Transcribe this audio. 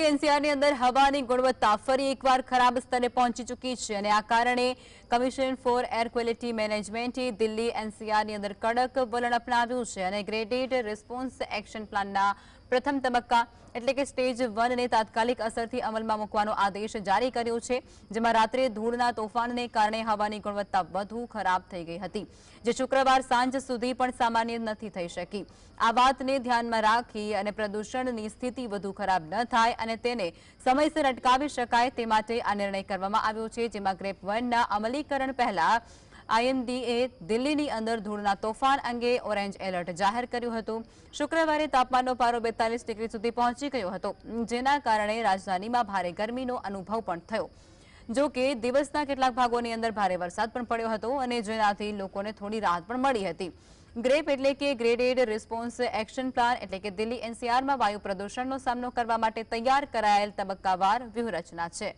NCR के अंदर हवा की गुणवत्ता ફરી એકવાર ખરાબ સ્તરે પહોંચી ચૂકી છે અને આ કારણે commission for air quality management A Delhi NCR ની અંદર કડક બળણ અપનાવ્યું છે અને கிரேડેડ રિસ્પોન્સ એક્શન પ્લાન ના પ્રથમ તબક્કા એટલે કે સ્ટેજ 1 ને તાત્કાલિક અસરથી અમલમાં મૂકવાનો આદેશ જારી કર્યો છે જેમાં રાત્રે ધૂળના તોફાનને કારણે હવાની ગુણવત્તા વધુ ખરાબ થઈ ગઈ હતી જે શુક્રવાર સાંજ સુધી પણ સામાન્ય નથી થઈ શકી આ વાતને ધ્યાનમાં રાખી અને પ્રદૂષણની સ્થિતિ વધુ ખરાબ ન થાય અને તેને સમયસર અટકાવી શકાય તે માટે આ નિર્ણય કરવામાં આવ્યો છે જેમાં ગ્રેપ 1 નું અમલીકરણ પેલા एनडीए दिल्ली ની અંદર ધૂળના તોફાન અંગે ઓરેન્જ એલર્ટ જાહેર કર્યો હતો શુક્રવારે તાપમાનનો પારો 42 ડિગ્રી સુધી પહોંચી ગયો હતો જેના કારણે રાજધાનીમાં ભારે ગરમીનો અનુભવ પણ થયો જો કે દિવસના કેટલાક ભાગોની અંદર ભારે વરસાદ પણ પડ્યો હતો અને જેનાથી લોકોને થોડી રાહત પણ મળી હતી ગ્રેપ એટલે કે graded response action plan એટલે કે દિલ્હી एनसीआर માં વાયુ પ્રદૂષણનો સામનો કરવા માટે તૈયાર કરાયેલ તબક્કાવાર વિહરચના છે